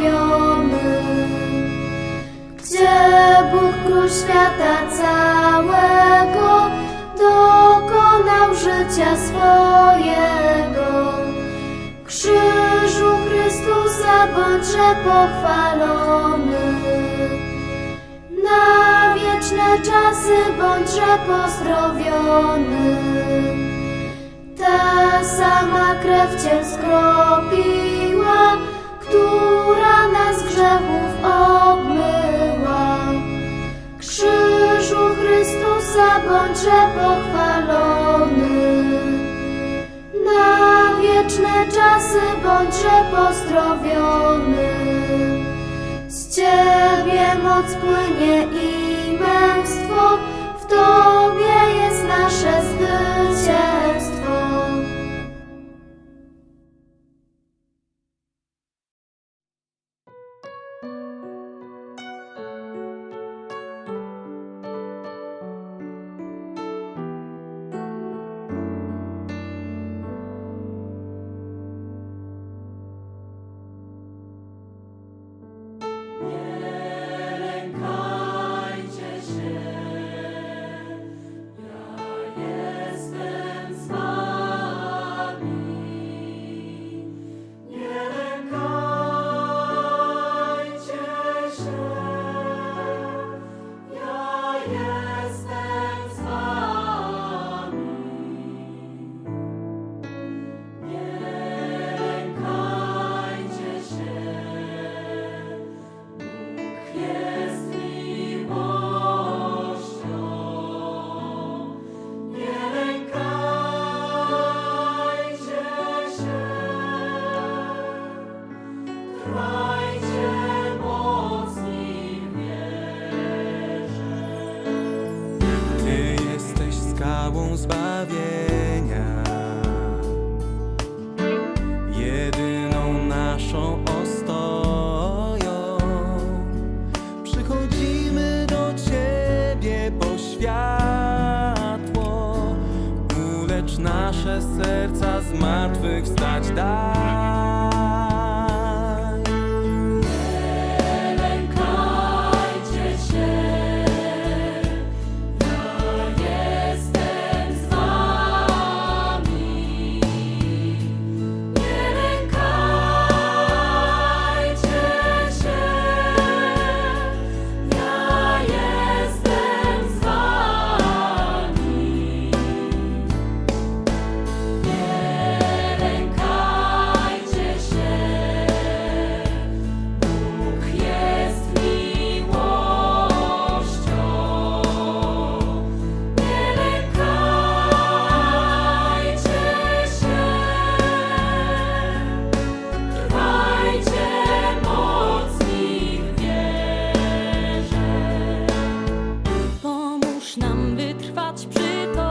uzdrowiony. Gdzie Bóg Król świata całego dokonał życia swojego. Krzyżu Chrystusa bądźże pochwalony. Na wieczne czasy bądźże pozdrowiony. Ta sama krew Cię skropiła, która nas grzechów obmyła. Krzyżu Chrystusa bądźże pochwalony. Na wieczne czasy bądźże pozdrowiony. Z Ciebie moc płynie i męstwo, w Tobie jest nasze zwycięstwo. Serca z martwych wstać daj. Przy Tobie,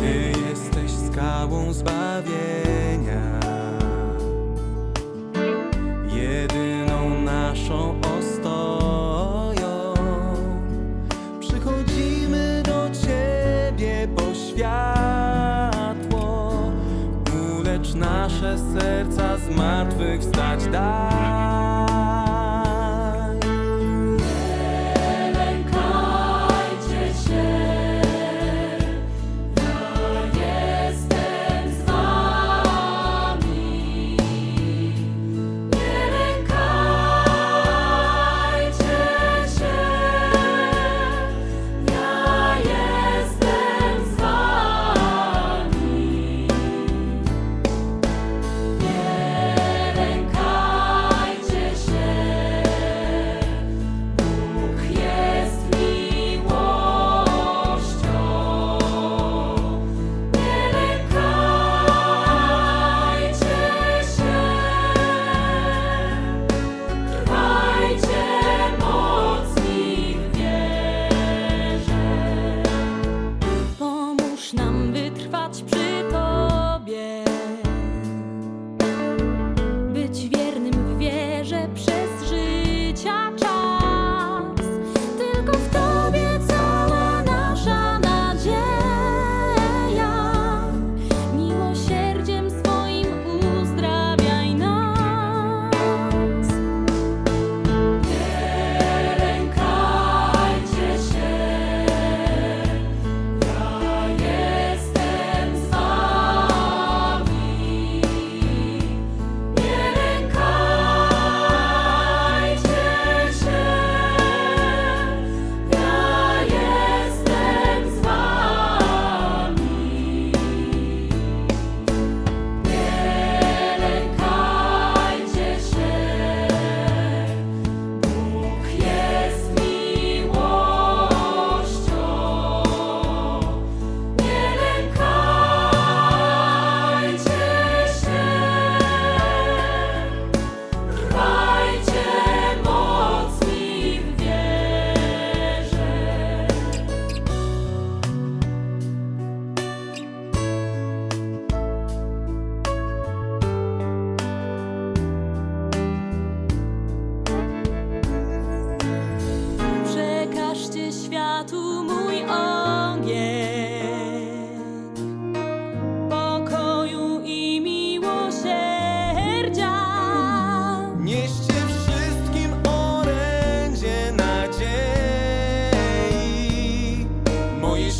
Ty jesteś skałą zbawienia, jedyną naszą ostoją. Przychodzimy do Ciebie po światło, ulecz nasze serca z martwych zmartwychwstać daj.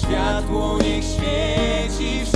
Światło niech świeci